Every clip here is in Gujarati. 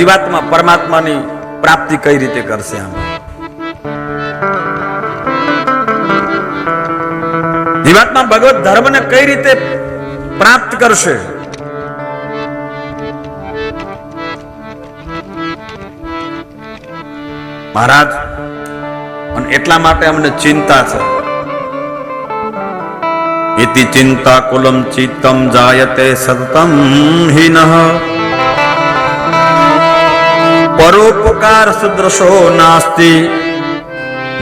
જીવાત્મા પરમાત્માની પ્રાપ્તિ કઈ રીતે કરશે આમ? જીવાત્મા ભગવત ધર્મને કઈ રીતે પ્રાપ્ત કરશે? મહારાજ, અને એટલા માટે અમને ચિંતા છે. ઇતિ ચિંતા કુલમ ચિત્તમ જાયતે સતતમ હિનઃ. પરોપકાર સદૃશો નાસ્તિ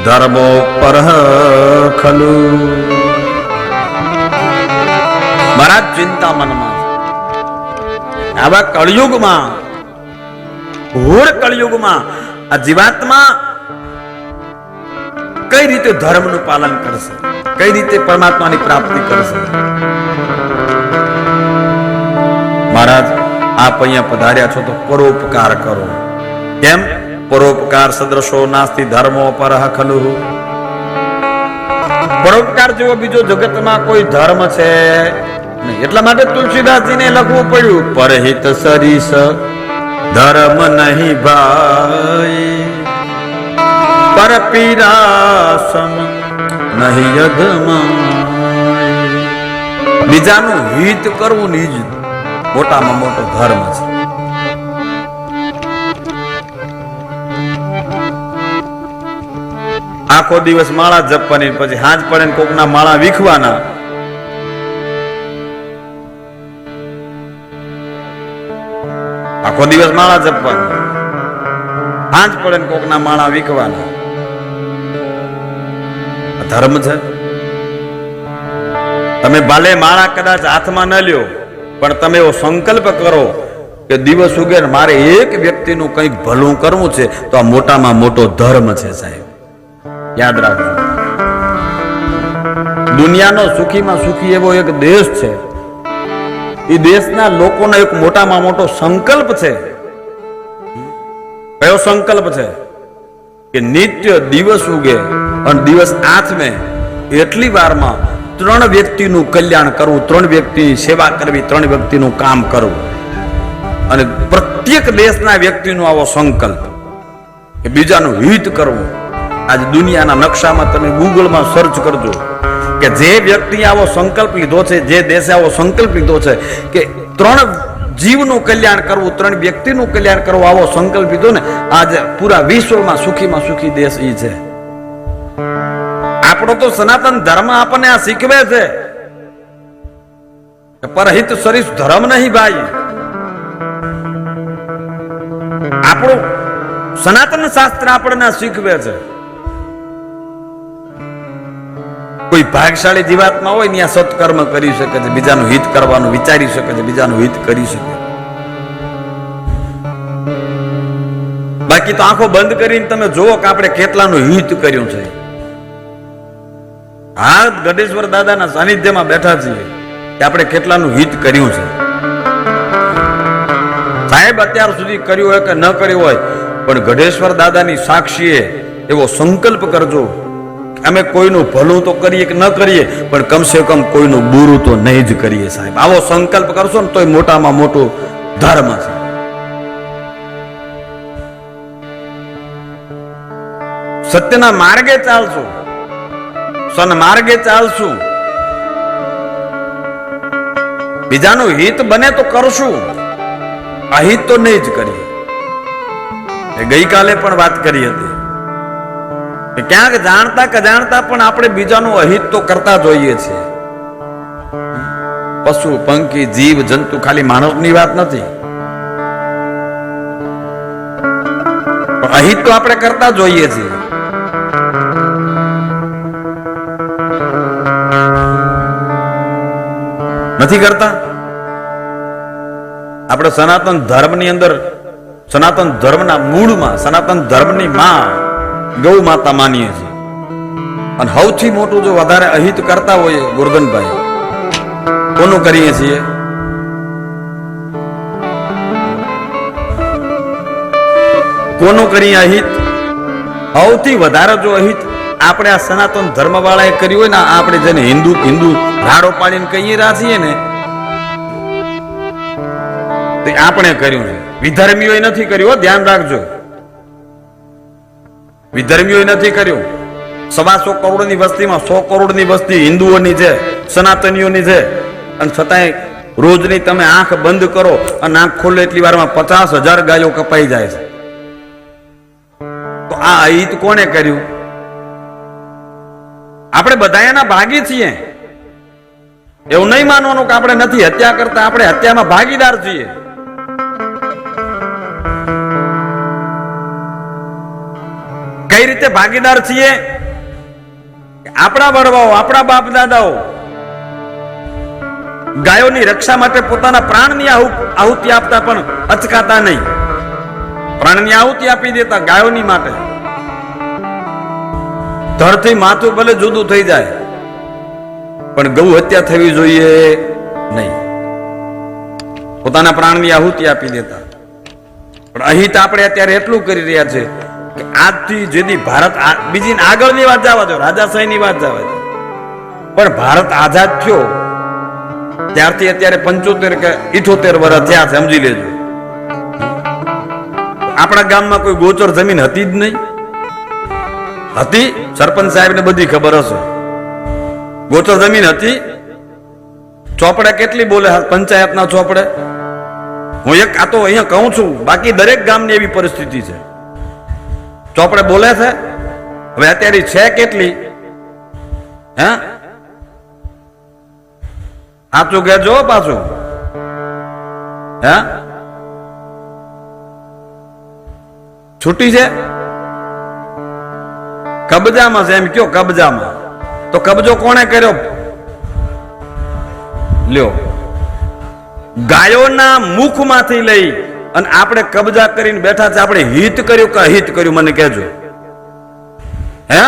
ધર્મો પરહ ખલુ મહારાજ ચિંતા મનમાં આવા કળયુગમાં ઘોર કળયુગમાં આ જીવાત્મા કઈ રીતે ધર્મનું પાલન કરશે કઈ રીતે પરમાત્માની પ્રાપ્તિ કરશે મહારાજ આપ અહીંયા પધાર્યા છો તો પરોપકાર કરો કેમ? પરોપકાર સદ્રશો નાસ્તિ ધર્મો પરહ ખલુ. પરોપકાર જેવો બીજો જગતમાં કોઈ ધર્મ છે એટલા માટે તુલસીદાસજીને લખવું પડ્યું, પરહિત સરીસ, ધર્મ નહીં ભાઈ. પર પીરાસમ નહીં યધમાય બીજાનું હિત કરવું નિજ મોટામાં મોટો ધર્મ છે. આખો દિવસ માળા જપવાની, પછી હાથ પડે કોકના માળા વીખવાના. આખો દિવસ માળા જપવાની. હાથ પડે કોકના માળા વીખવાના. ધર્મ છે? તમે ભલે માળા કદાચ હાથમાં ન લ્યો, પણ તમે એવો સંકલ્પ કરો કે દિવસ ઉગે મારે એક વ્યક્તિનું કંઈક ભલું કરવું છે, તો આ મોટામાં મોટો ધર્મ છે સાહેબ. યાદ રાખજો. દુનિયાનો સુખીમાં સુખી એવો એક દેશ છે. એ દેશના લોકોનો એક મોટામાં મોટો સંકલ્પ છે. કયો સંકલ્પ છે? કે નિત્ય દિવસ ઉગે અને દિવસ આથમે એટલી વારમાં ત્રણ વ્યક્તિનું કલ્યાણ કરવું, ત્રણ વ્યક્તિની સેવા કરવી, ત્રણ વ્યક્તિનું કામ કરવું. અને પ્રત્યેક દેશના વ્યક્તિનો આવો સંકલ્પ. કે બીજાનું હિત કરવું. આજ દુનિયાના નકશામાં તમે ગૂગલમાં સર્ચ કરજો કે જે વ્યક્તિ આવો સંકલ્પ લીધો છે, જે દેશે આવો સંકલ્પ લીધો છે, કે ત્રણ જીવનું કલ્યાણ કરવું, ત્રણ વ્યક્તિનું કલ્યાણ કરવું આવો સંકલ્પ લીધો ને, આજે પૂરા વિશ્વમાં સુખીમાં સુખી દેશ ઈ છે. આપણો તો સનાતન ધર્મ આપણને આ શીખવે છે. પરહિત સરીસ ધર્મ નહીં ભાઈ. આપણું સનાતન શાસ્ત્ર આપણને શીખવે છે. કોઈ ભાગશાળી જીવાતમાં હોય ને આ સત્કર્મ કરી શકે છે, બીજાનું હિત કરવાનું વિચારી શકે છે, બીજાનું હિત કરી શકે બાકી તો આંખો બંધ કરીને તમે જુઓ કે આપણે કેટલાનું હિત કર્યું છે. હા ગઢેશ્વર દાદાના સાનિધ્યમાં બેઠા છીએ કે આપણે કેટલાનું હિત કર્યું છે. સાહેબ, અત્યાર સુધી કર્યું હોય કે ન કર્યું હોય, પણ ગઢેશ્વર દાદાની સાક્ષીએ એવો સંકલ્પ કરજો અમે કોઈનું ભલું તો કરીએ કે ન કરીએ, પણ કમસે કમ કોઈનું બુરું તો નહીં જ કરીએ સાહેબ. આવો સંકલ્પ કરશો ને તોય મોટામાં મોટું ધર્મ છે. સત્યના માર્ગે ચાલશું. સન માર્ગે ચાલશું. બીજાનું હિત બને તો કરશું. અહિત તો નહીં જ કરીએ. ગઈકાલે પણ વાત કરી હતી. ક્યાંક જાણતા કે જાણતા પણ આપણે બીજાનું અહિત તો કરતા જોઈએ છીએ. પશુ, પંખી, જીવ, જંતુ ખાલી માણસની વાત નથી. અહિત તો આપણે કરતા જોઈએ છીએ. નથી કરતા? આપણે સનાતન ધર્મની અંદર, સનાતન ધર્મના મૂળમાં, સનાતન ધર્મની માં ગૌ માતા માનીએ છીએ. અને સૌથી મોટું જો વધારે અહિત કરતા હોઈએ ગોરધનભાઈ, કોનું કરીએ છીએ? કોનું કરીએ અહિત? સૌથી વધારે જો અહિત આપણે આ સનાતન ધર્મ વાળાએ કર્યું હોય ને આપણે જેને હિન્દુ હિન્દુ રાડો પાડીને કહીએ રહ્યા છીએ ને, તે આપણે કર્યું છે. વિધર્મીઓએ નથી કર્યું ધ્યાન રાખજો. વિધર્મીઓએ નથી કર્યું. સવા સો કરોડની વસ્તીમાં સો કરોડની વસ્તી હિન્દુઓની છે, સનાતનીઓની છે. અને છતાંય રોજની તમે આંખ બંધ કરો, અને આંખ ખોલે એટલી વારમાં પચાસ હજાર ગાયો કપાઈ જાય છે. તો આ અહિત કોણે કર્યું? આપણે બધા એના ભાગી છીએ. એવું નહીં માનવાનું કે આપણે નથી હત્યા કરતા, આપણે હત્યામાં ભાગીદાર છીએ. કઈ રીતે ભાગીદાર છીએ? આપણા વડવાઓ આપણા બાપ દાદાઓ ગાયોની રક્ષા માટે પોતાના પ્રાણની આહુતિ આપતા પણ અચકાતા નહીં. પ્રાણની આહુતિ આપી દેતા ગાયોની માટે. ધરથી માથું ભલે જુદું થઈ જાય, પણ ગૌ હત્યા થવી જોઈએ નહીં. પોતાના પ્રાણની આહુતિ આપી દેતા. પણ અહીં તો આપણે અત્યારે એટલું કરી રહ્યા છે આજથી જેથી ભારત બીજી આગળની વાત જવા દો રાજાશાહીની વાત જવા દો. પણ ભારત આઝાદ થયો, ત્યારથી અત્યારે પંચોતેર કે ઇઠોતેર વર્ષ થયા સમજી લેજો. આપણા ગામમાં કોઈ ગોચર જમીન હતી જ નહીં. હતી, સરપંચ સાહેબને બધી ખબર હશે. ગોચર જમીન હતી. ચોપડે કેટલી બોલે પંચાયતના ચોપડે. હું એક આ તો અહીંયા કહું છું, બાકી દરેક ગામની એવી પરિસ્થિતિ છે. ચોપડે બોલે છે? હવે અત્યારે છે કેટલી? હે? આચું કહેજો પાછું. હે? છૂટી છે? કબજામાં છે એમ કયો કબજામાં? તો કબજો કોણે કર્યો? લ્યો. ગાયોના મુખમાંથી લઈ અને આપણે કબજા કરીને બેઠા છે, આપણે હિત કર્યું કે અહિત કર્યું, મને કહેજો. હે?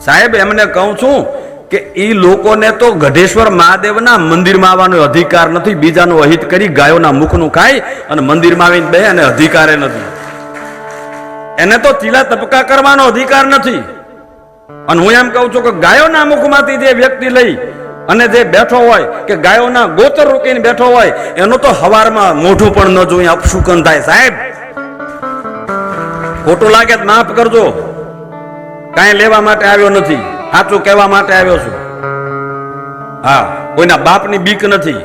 સાહેબ, એમને કહું છું કે એ લોકોને તો ગઢેશ્વર મહાદેવના મંદિરમાં આવવાનો અધિકાર નથી, બીજાનું અહિત કરી ગાયોના મુખનું ખાય અને મંદિરમાં આવીને બે અને અધિકારે નથી. એને તો ચીલા તબકા કરવાનો અધિકાર નથી. અને હું એમ કહું છું કે ગાયોના મુખમાંથી જે વ્યક્તિ લઈ અને જે બેઠો હોય કે ગાયોના ગોતર રોકીને બેઠો હોય, એનું તો હવારમાં મોઢું પણ ન જોઈએ અપશુકન થાય? સાહેબ, ખોટું લાગે માફ કરજો. કાંઈ લેવા માટે આવ્યો નથી. સાચું કહેવા માટે આવ્યો છું. હા, કોઈના બાપની બીક નથી.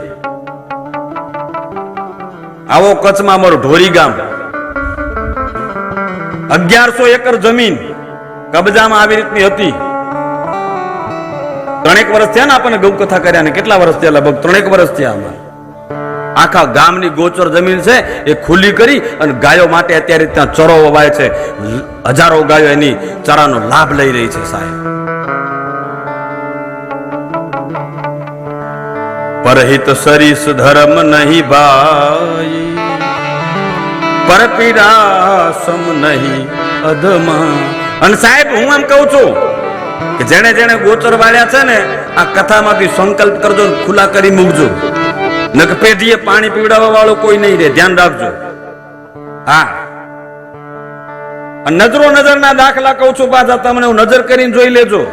આવો કચ્છમાં અમારું ઢોરી ગામ. અગિયારસો એકર જમીન કબજામાં આવી રીતની હતી. ત્રણેક વર્ષ થયા ને આપણને ગૌકથા કર્યા ને કેટલા વર્ષ થયા? લગભગ ત્રણેક વર્ષ થયા અમારે આખા ગામની ગોચર જમીન છે, એ ખુલ્લી કરી અને ગાયો માટે અત્યારે ત્યાં ચરો વવાય છે. હજારો ગાયો એની ચરાનો લાભ લઈ રહી છે સાહેબ. પરહિત સરીસ ધર્મ નહીં ભાઈ. પરપીડા સમ નહીં અધમા. અને સાહેબ, હું એમ કહું છું કે જેણે જેણે ગોચર વાળ્યા છે ને, આ કથામાંથી સંકલ્પ કરજો ખુલ્લા કરી મૂકજો. નક પાણી પીવડાવવા વાળો કોઈ નહીં રે ધ્યાન રાખજો. હા. નજરો નજરના દાખલા કહું છું, પાછા તમને હું નજર કરીને જોઈ લેજો.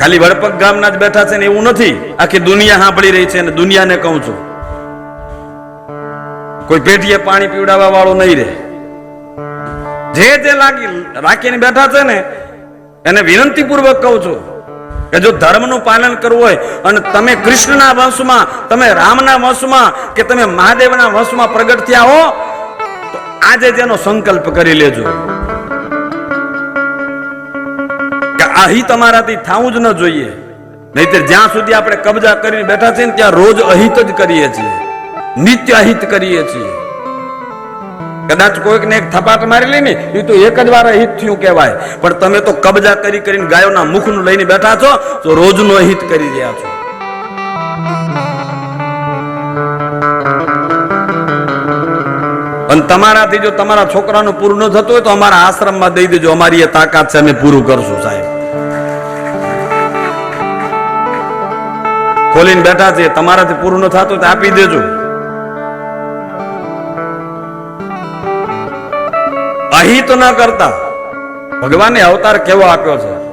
ખાલી વડપક ગામના જ બેઠા છે ને એવું નથી. આખી દુનિયા સાંભળી રહી છે અને દુનિયાને કહું છું. કોઈ પેઢીએ પાણી પીવડાવવા વાળો નહીં રહે. જે જે લાગી રાખીને બેઠા છે ને, એને વિનંતી પૂર્વક કહું છું કે જો ધર્મનું પાલન કરવું હોય અને તમે કૃષ્ણના વંશમાં, તમે રામના વંશમાં કે તમે મહાદેવના વંશમાં પ્રગટ થયા હો, તો આજે જેનો સંકલ્પ કરી લેજો. કે અહીં તમારાથી થવું જ ન જોઈએ. નહીતર જ્યાં સુધી આપણે કબજા કરીને બેઠા છીએ ત્યાં રોજ અહિત જ કરીએ છીએ. નિત્ય અહિત કરીએ છીએ. કદાચ કોઈકને એક થપાટ મારી લે ને એ તો એક જ વાર હિત થયું કહેવાય. પણ તમે તો કબજા કરી કરીને ગાયોના મુખનું લઈને બેઠા છો, તો રોજનો હિત કરી રહ્યા છો. અને તમારાથી જો તમારા છોકરાનું પૂરું ન થતું હોય તો અમારા આશ્રમમાં દઈ દેજો, અમારી એ તાકાત છે અમે પૂરું કરશું સાહેબ. ખોલીને બેઠા છે તમારાથી પૂરું ન થતું તો આપી દેજો. અહિત ન કરતા. ભગવાને અવતાર કેવો આપ્યો છે?